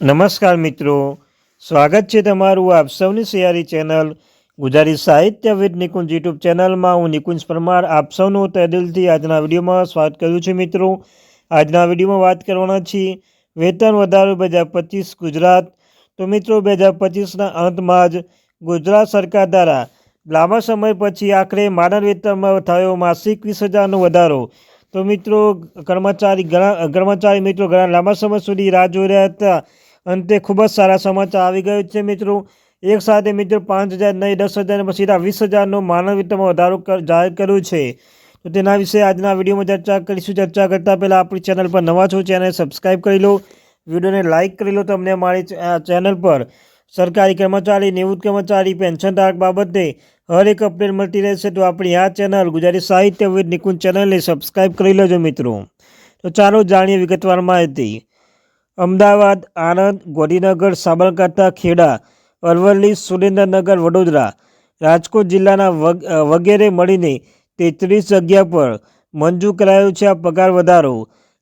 નમસ્કાર મિત્રો. સ્વાગત છે તમારું આપ સૌની સિયારી ચેનલ ગુજરાતી સાહિત્ય વિદ નિકુંજ યુટ્યુબ ચેનલમાં. હું નિકુંજ પરમાર, આપ સૌનું તહેદિલથી આજના વિડીયોમાં સ્વાગત કરું છું મિત્રો. આજના વિડીયોમાં વાત કરવાના છીએ વેતન વધારો બે હજાર પચીસ ગુજરાત. તો મિત્રો, બે હજાર પચીસના અંતમાં જ ગુજરાત સરકાર દ્વારા લાંબા સમય પછી આખરે માનવ વેતનમાં થયો માસિક વીસ હજારનો વધારો. તો મિત્રો, કર્મચારી ઘણા, કર્મચારી મિત્રો ઘણા લાંબા સમય સુધી રાહ જોઈ રહ્યા હતા. અંતે ખૂબ જ સારા સમાચાર આવી ગયો છે મિત્રો. એક સાથે મિત્રો પાંચ હજાર નહીં, દસ હજાર સીધા વીસ હજારનો માનવ વિત્તમાં વધારો જાહેર કર્યું છે. તો તેના વિશે આજના વિડીયોમાં ચર્ચા કરીશું. ચર્ચા કરતાં પહેલાં આપણી ચેનલ પર નવા છો ચેનલ સબસ્ક્રાઈબ કરી લો. વિડીયોને લાઇક કરી લો તમને મારી ચેનલ પર. સરકારી કર્મચારી, નિવૃત્ત કર્મચારી, પેન્શન ધારક બાબતે હર એક અપડેટ મળતી રહેશે તો આપણી આ ચેનલ ગુજરાતી સાહિત્ય વિદ નિકુંજ ચેનલને સબસ્ક્રાઈબ કરી લેજો મિત્રો. તો ચાલો જાણીએ વિગતવાર માહિતી. અમદાવાદ, આણંદ, ગાંધીનગર, સાબરકાંઠા, ખેડા, અરવલ્લી, સુરેન્દ્રનગર, વડોદરા, રાજકોટ જિલ્લાના વગેરે મળીને તેત્રીસ જગ્યા પર મંજૂર કરાયો છે આ પગાર વધારો.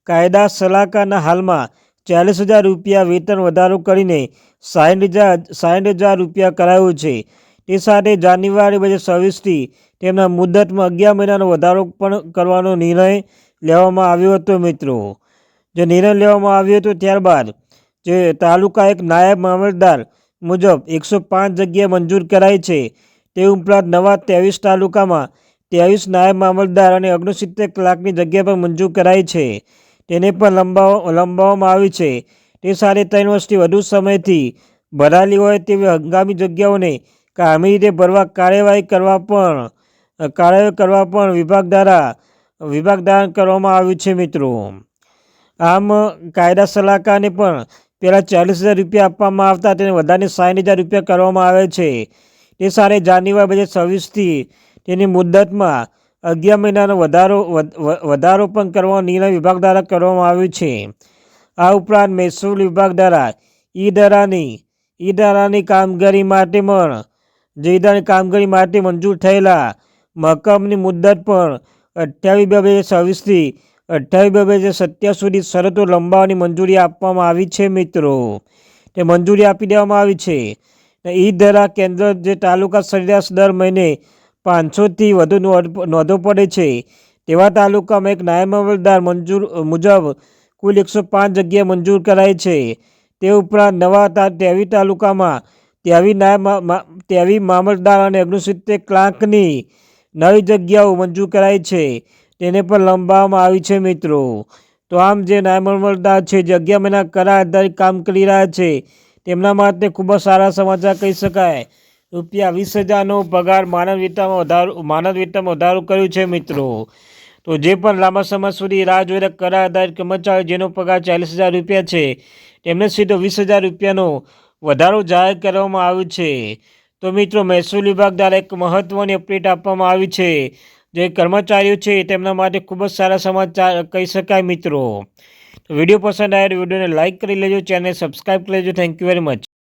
કાયદા સલાહકારના હાલમાં ચાલીસ હજાર રૂપિયા વેતન વધારો કરીને સાઠ હજાર સાઠ હજાર રૂપિયા કરાયો છે. તે સાથે જાન્યુઆરી બે હજાર તેમના મુદ્દતમાં અગિયાર મહિનાનો વધારો પણ કરવાનો નિર્ણય લેવામાં આવ્યો હતો મિત્રો. જે નિર્ણય લેવામાં આવ્યો હતો ત્યારબાદ જે તાલુકા એક નાયબ મામલતદાર મુજબ એકસો પાંચ જગ્યા મંજૂર કરાઈ છે. તે ઉપરાંત નવા ત્રેવીસ તાલુકામાં ત્રેવીસ નાયબ મામલતદાર અને ઓગણસિત્તેર કલાકની જગ્યા પણ મંજૂર કરાઈ છે. તેને પણ લંબાવ, લંબાવવામાં આવી છે. તે સાડી ત્રણ વર્ષથી વધુ સમયથી ભરાયેલી હોય તેવી હંગામી જગ્યાઓને કામી રીતે ભરવા કાર્યવાહી કરવા પણ, કાર્યવાહી કરવા પણ વિભાગ દ્વારા, વિભાગ દાન કરવામાં આવ્યું છે મિત્રો. આમ, કાયદા સલાહકારને પણ પહેલાં ચાલીસ હજાર રૂપિયા આપવામાં આવતા તેને વધારે સાઠ હજાર રૂપિયા કરવામાં આવે છે. તે સારી જાન્યુઆરી બે હજાર છવ્વીસથી તેની મુદતમાં અગિયાર મહિનાનો વધારો વધ- વધારો પણ કરવાનો નિર્ણય વિભાગ દ્વારા કરવામાં આવ્યો છે. આ ઉપરાંત મહેસૂલ વિભાગ દ્વારા ઈ દરાની ઈ દરાની કામગીરી માટે પણ જે કામગીરી માટે મંજૂર થયેલા મહકમની મુદત પણ અઠ્યાવીસ બે હજાર છવ્વીસથી અઠ્યાવીસ બે હજાર સત્યાવીસ સુધી શરતો લંબાવવાની મંજૂરી આપવામાં આવી છે, મિત્રો. તે મંજૂરી આપી દેવામાં આવી છે. ઈ દરા કેન્દ્ર જે તાલુકા સરેરાશ દર મહિને પાંચસોથી વધુ નોંધ પડે છે. તેવા તાલુકામાં એક નાયબ મામલતદાર મંજૂર, મુજબ કુલ એકસો પાંચ જગ્યા મંજૂર કરાઈ છે. તે ઉપરાંત નવા તેવી તાલુકામાં તેવી નાયબ તેવી મામલતદાર અને ઓગણસિત્તેર ક્લાર્કની નવી જગ્યાઓ મંજૂર કરાઈ છે. તેને પણ લંબાવવામાં આવી છે મિત્રો. તો આમ જે નાયબ મામલતદાર છે, જે અગિયાર મહિના કરાર આધારિત કામ કરી રહ્યા છે, તેમના માટે ખૂબ જ સારા સમાચાર કહી શકાય. રૂપિયા વીસ હજારનો પગાર માનવ વિત્તમાં વધારો, માનવ વધારો કર્યું છે મિત્રો. તો જે પણ લાંબા સમય સુધી રાહ જોઈને કરાર આધારિત કર્મચારી જેનો પગાર ચાલીસ હજાર રૂપિયા છે, તેમને સીધો વીસ હજાર રૂપિયાનો વધારો જાહેર કરવામાં આવ્યો છે. તો મિત્રો, મહેસૂલ વિભાગ દ્વારા એક મહત્ત્વની અપડેટ આપવામાં આવી છે. જે કર્મચારીઓ છે, તેમના માટે ખૂબ જ સારા સમાચાર કહી શકાય મિત્રો. વીડિયો પસંદ આવે વિડીયોને લાઇક કરી લેજો, ચેનલને સબસ્ક્રાઈબ કરી લેજો. Thank you very much.